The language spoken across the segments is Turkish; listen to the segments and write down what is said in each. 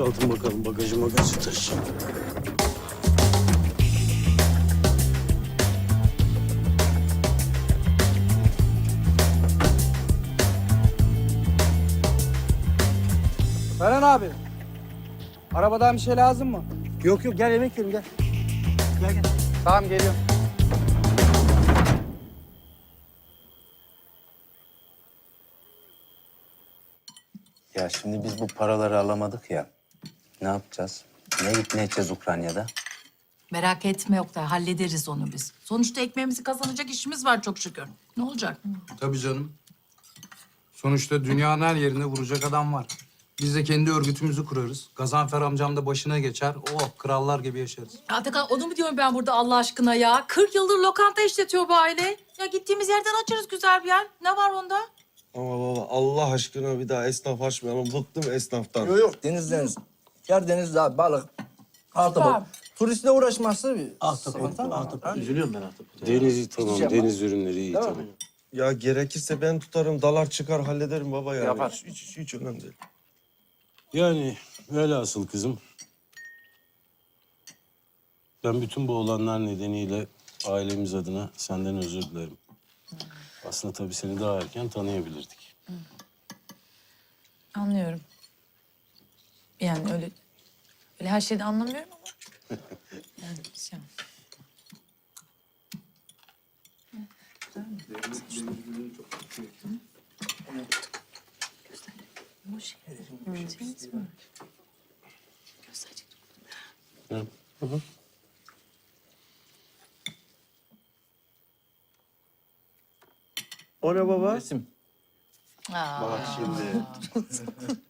Boşaltın bakalım bagajı magazı taşıyın. Ferhan abi. Arabadan bir şey lazım mı? Yok yok gel yemek yiyelim gel. Gel gel. Tamam geliyorum. Ya şimdi biz bu paraları alamadık ya. Ne yapacağız? Ne ne edeceğiz Ukrayna'da? Merak etme Oktay, hallederiz onu biz. Sonuçta ekmeğimizi kazanacak işimiz var çok şükür. Ne olacak? Tabii canım. Sonuçta dünyanın her yerinde vuracak adam var. Biz de kendi örgütümüzü kurarız. Gazanfer amcam da başına geçer. Oh krallar gibi yaşarız. Ya Atakan onu mu diyorum ben burada Allah aşkına ya? 40 yıldır lokanta işletiyor bu aile. Ya gittiğimiz yerden açarız güzel bir yer. Ne var onda? Ama baba Allah aşkına bir daha esnaf açmayalım. Bıktım esnaftan. Yok yok deniz deniz. Yer deniz daha balık. Ahtapot. Turistle uğraşması bir Ahtapot, sıkıntı ama. ahtapot. Üzülüyorum ben ahtapot. Denizi tamam, şey deniz ürünleri iyi Değil mi? tamam. Ya gerekirse ben tutarım, dalar çıkar hallederim baba yani. Yapar. Hiç, hiç, hiç önemli değil. Yani velhasıl kızım. Ben bütün bu olanlar nedeniyle ailemiz adına senden özür dilerim. Aslında tabii seni daha erken tanıyabilirdik. Anlıyorum. Yani öyle öyle her şeyi de anlamıyorum ama. Yani şey. Hı? Hı hı. O ne baba? Resim. Bak şimdi.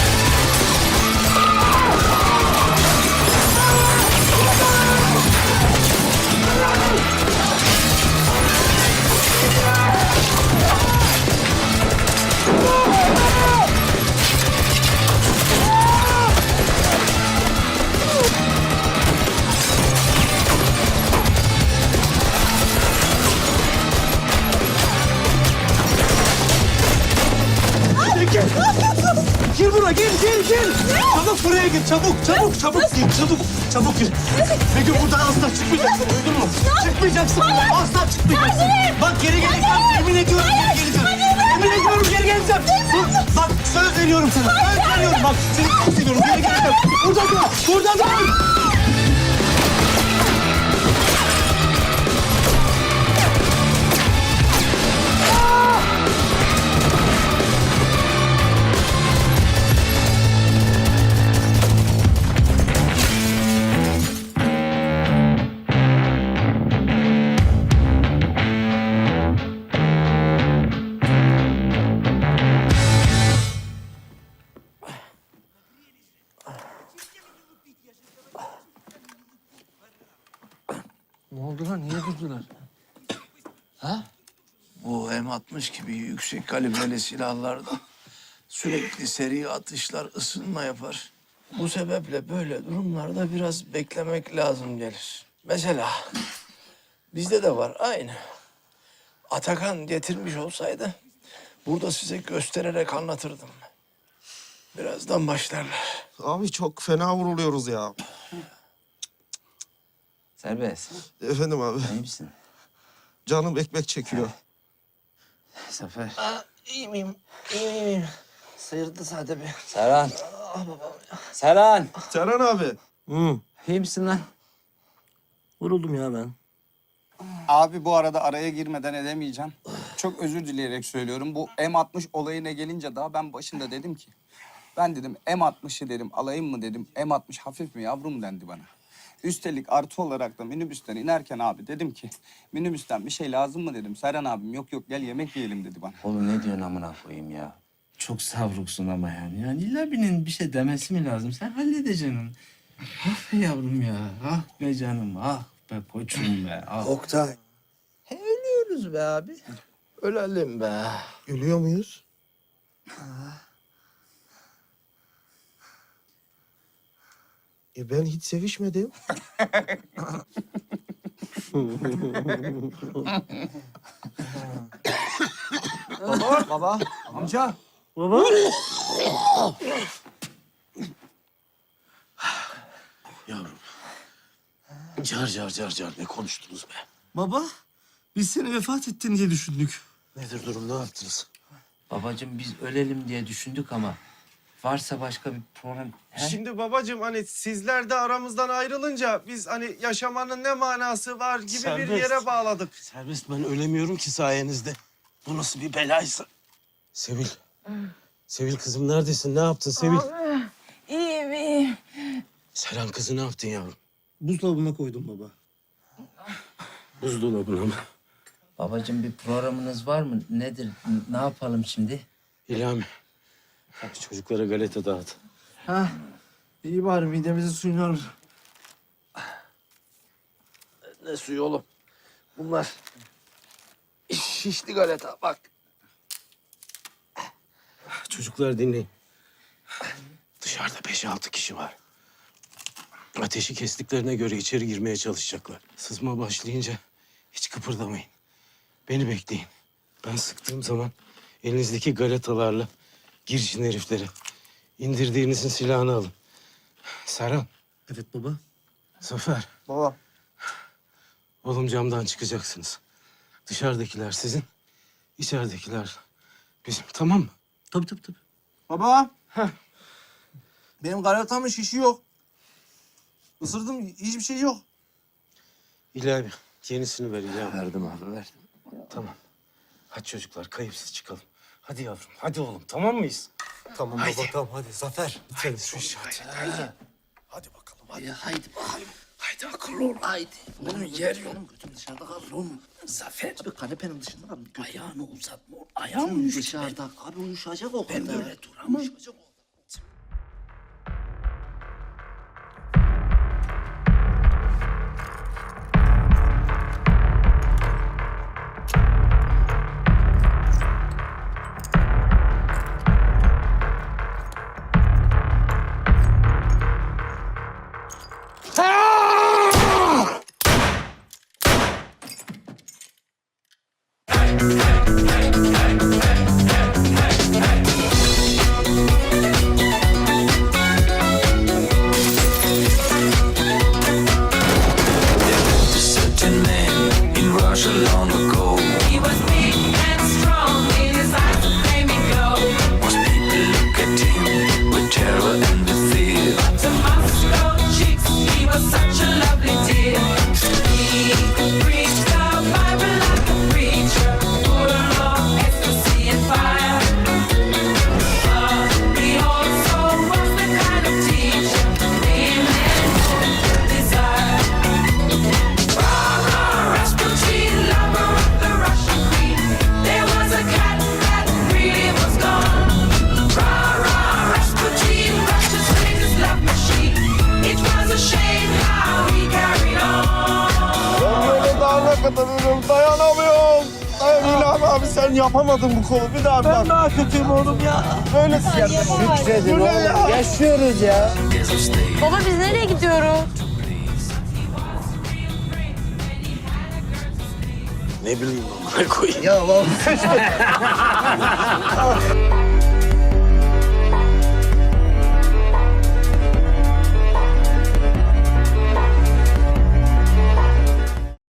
gir. Çabuk buraya gir çabuk çabuk çabuk gir çabuk çabuk gir. Begüm buradan asla çıkmayacaksın duydun mu? Çıkmayacaksın buradan asla çıkmayacaksın. Bak geri geleceğim yemin ediyorum geri geleceğim. Yemin ediyorum geri geleceğim. Bak, söz veriyorum sana söz veriyorum bak seni çok seviyorum geri geleceğim. Burada dur burada dur. Lan? Niye durdular? Ha? Bu M60 gibi yüksek kalibreli silahlarda sürekli seri atışlar ısınma yapar. Bu sebeple böyle durumlarda biraz beklemek lazım gelir. Mesela bizde de var aynı. Atakan getirmiş olsaydı burada size göstererek anlatırdım. Birazdan başlarlar. Abi çok fena vuruluyoruz ya. Serbest. Efendim abi. İyi misin? Canım ekmek çekiyor. Zafer. İyi miyim? İyi miyim? Sıyırdı sade bir. Serhan. Serhan. Serhan abi. Hı. İyi misin lan? Vuruldum ya ben. Abi bu arada araya girmeden edemeyeceğim. Çok özür dileyerek söylüyorum. Bu M60 olayına gelince daha ben başında dedim ki... Ben dedim M60'ı dedim alayım mı dedim. M60 hafif mi yavrum dendi bana. Üstelik artı olarak da minibüsten inerken abi dedim ki... Minibüsten bir şey lazım mı dedim. Serhan abim yok yok gel yemek yiyelim dedi bana. Oğlum ne diyorsun amına koyayım ya? Çok savruksun ama yani. Yani illa birinin bir şey demesi mi lazım? Sen halledeceksin. Ah be yavrum ya. Ah be canım. Ah be koçum be. Ah. Oktay. ölürüz be abi. Ölelim be. Ölüyor muyuz? E ben hiç sevişmedim. Baba, baba, amca. Yavrum. Car car car car ne konuştunuz be? Baba, biz seni vefat ettin diye düşündük. Nedir durum ne yaptınız? Babacığım biz ölelim diye düşündük ama varsa başka bir problem. He? Şimdi babacığım hani sizler de aramızdan ayrılınca biz hani yaşamanın ne manası var gibi bir Serbest. yere bağladık. Serbest ben ölemiyorum ki sayenizde. Bu nasıl bir belaysa? Sevil. Sevil kızım neredesin? Ne yaptın Sevil? İyiyim iyiyim. Seren kızı ne yaptın yavrum? Buzdolabına koydum baba. Buzdolabına mı? Babacığım bir programınız var mı? Nedir? N- Ne yapalım şimdi? İlhami. Hadi Çocuklara galeta dağıt. Ha, iyi bari midemizi suyunu alır. Ne suyu oğlum? Bunlar şişli galeta bak. Çocuklar dinleyin. Dışarıda beş altı kişi var. Ateşi kestiklerine göre içeri girmeye çalışacaklar. Sızma başlayınca hiç kıpırdamayın. Beni bekleyin. Ben sıktığım zaman elinizdeki galetalarla girişin herifleri. İndirdiğinizin silahını alın. Serhan, Evet baba. Zafer, Baba, oğlum camdan çıkacaksınız. Dışarıdakiler sizin, içeridekiler bizim. Tamam mı? Tabii tabii tabii. Baba. Benim galatamın şişi yok. Isırdım hiçbir şey yok. İlahi yenisini ver İlahi. Verdim abi verdim. Tamam. Hadi çocuklar kayıpsız çıkalım. Hadi yavrum, hadi oğlum tamam mıyız? Tamam baba tamam hadi Zafer. Hadi şu işi hadi. Hadi bakalım. Ya haydi bakalım. Haydi akıllı ol haydi. Bunun yer yok. Götüm dışarıda kalır oğlum. Zafer. Abi kanepenin dışında kalır. Ayağını uzatma. Ayağım uyuştu. Dışarıda. Abi uyuşacak o kadar. Ben böyle duramam. Uyuşacak o Bye. Dayanamıyorum. Dayan İlham abi sen yapamadın bu kolu bir daha ben daha kötüyüm oğlum ya. Böyle Şükredin oğlum. Yaşıyoruz ya. There's a stage. Baba biz nereye gidiyoruz? Ne bileyim amına koyayım. ya